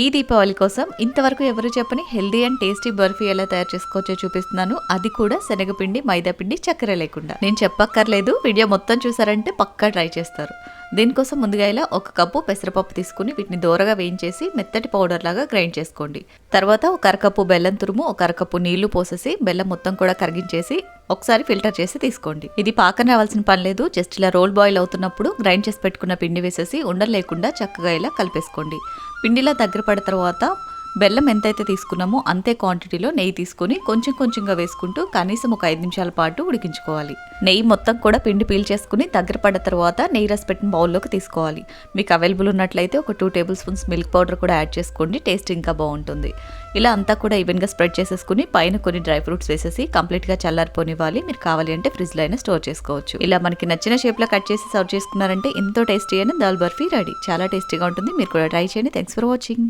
ఈ దీపావళి కోసం ఇంతవరకు ఎవరు చెప్పని హెల్దీ అండ్ టేస్టీ బర్ఫీ ఎలా తయారు చేసుకోవచ్చో చూపిస్తున్నాను. అది కూడా శనగపిండి మైదాపిండి చక్కెర లేకుండా. నేను చెప్పక్కర్లేదు వీడియో మొత్తం చూసారంటే పక్కా ట్రై చేస్తారు. దీనికోసం ముందుగా ఇలా ఒక కప్పు పెసరపప్పు తీసుకుని వీటిని దూరగా వేయించేసి మెత్తటి పౌడర్ లాగా గ్రైండ్ చేసుకోండి. తర్వాత ఒక అరకప్పు బెల్లం తురుము ఒక అరకప్పు నీళ్ళు పోసేసి బెల్లం మొత్తం కూడా కరిగించేసి ఒకసారి ఫిల్టర్ చేసి తీసుకోండి. ఇది పాకం రావాల్సిన పని లేదు జస్ట్ ఇలా రోల్ బాయిల్ అవుతున్నప్పుడు గ్రైండ్ చేసి పెట్టుకున్న పిండి వేసేసి ఉండలేకుండా చక్కగా ఇలా కలిపేసుకోండి. పిండిలా దగ్గర పడిన తర్వాత బెల్లం ఎంతైతే తీసుకున్నామో అంతే క్వాంటిటీలో నెయ్యి తీసుకొని కొంచెం కొంచెంగా వేసుకుంటూ కనీసం ఒక ఐదు నిమిషాల పాటు ఉడికించుకోవాలి. నెయ్యి మొత్తం కూడా పిండి పీల్ చేసుకుని దగ్గర పడ్డ తర్వాత నెయ్యి రసి పెట్టిన బౌల్లోకి తీసుకోవాలి. మీకు అవైలబుల్ ఉన్నట్లయితే ఒక two table spoons milk powder కూడా యాడ్ చేసుకోండి టేస్ట్ ఇంకా బాగుంటుంది. ఇలా అంతా కూడా ఈవెన్గా స్ప్రెడ్ చేసేసుకుని పైన కొన్ని డ్రై ఫ్రూట్స్ వేసేసి కంప్లీట్గా చల్లారిపోనివ్వాలి. మీరు కావాలి అంటే ఫ్రిడ్జ్లో అయినా స్టోర్ చేసుకోవచ్చు. ఇలా మనకి నచ్చిన షేప్లో కట్ చేసి సర్వ్ చేసుకున్నారంటే ఎంతో టేస్టీ అయిన దాల్ బర్ఫీ రెడీ. చాలా టేస్టీగా ఉంటుంది. మీరు కూడా ట్రై చేయండి. Thanks for watching